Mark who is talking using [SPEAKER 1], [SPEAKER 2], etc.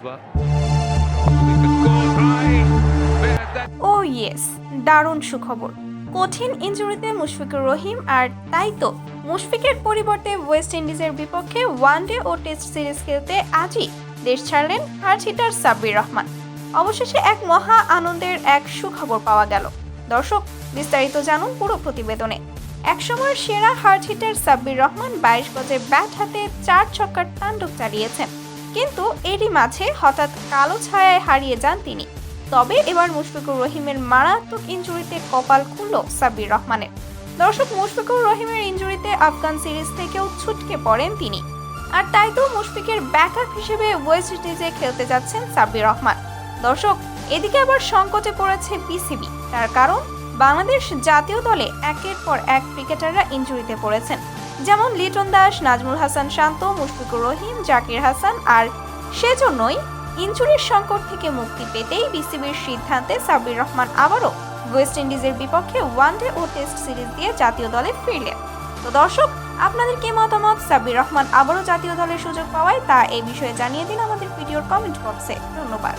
[SPEAKER 1] ও yes, দারুণ সুখবর। কঠিন ইনজুরিতে মুশফিকুর রহিম আর তাই তো, মুশফিকের পরিবর্তে ওয়েস্ট ইন্ডিজের বিপক্ষে ওয়ানডে ও টেস্ট সিরিজ খেলতে আজই দেশ ছাড়লেন হার্ট হিটার সাব্বির রহমান। অবশেষে এক মহা আনন্দের এক সুখবর পাওয়া গেল। দর্শক, বিস্তারিত জানুন পুরো প্রতিবেদনে। একসময়ের সেরা হার্ট হিটার সাব্বির রহমান বাইশ গজে ব্যাট হাতে চার ছক্কার তাণ্ডব চালিয়েছেন। কিন্তু এরই মাঝে হঠাৎ কালো ছায়ায় হারিয়ে যান তিনি। তবে এবার মুশফিকুর রহিমের মারাত্মক ইনজুরিতে কপাল খুলল সাব্বির রহমানের। দর্শক, মুশফিকুর রহিমের ইঞ্জুরিতে আফগান সিরিজ থেকেও ছুটকে পড়েন তিনি। আর তাই তো মুশফিকের ব্যাকআপ হিসেবে ওয়েস্ট ইন্ডিজে খেলতে যাচ্ছেন সাব্বির রহমান। দর্শক, এদিকে আবার সংকটে পড়েছে বিসিবি। তার কারণ বাংলাদেশ জাতীয় দলে একের পর এক ক্রিকেটাররা ইনজুরিতে পড়েছেন। যেমন লিটন দাস, নাজমুল হাসান শান্ত, মুশফিকুর রহিম, জাকির হাসান আর সেজন্যই ইনজুরির সংকট থেকে মুক্তি পেতেই বিসিবির সিদ্ধান্তে সাব্বির রহমান আবারও ওয়েস্ট ইন্ডিজের বিপক্ষে ওয়ানডে ও টেস্ট সিরিজ দিয়ে জাতীয় দলে ফিরলেন। তো দর্শক, আপনাদের কি মতামত? সাব্বির রহমান আবারও জাতীয় দলের সুযোগ পাওয়ায় তা এই বিষয়ে জানিয়ে দিন আমাদের ভিডিওর কমেন্ট বক্সে। ধন্যবাদ।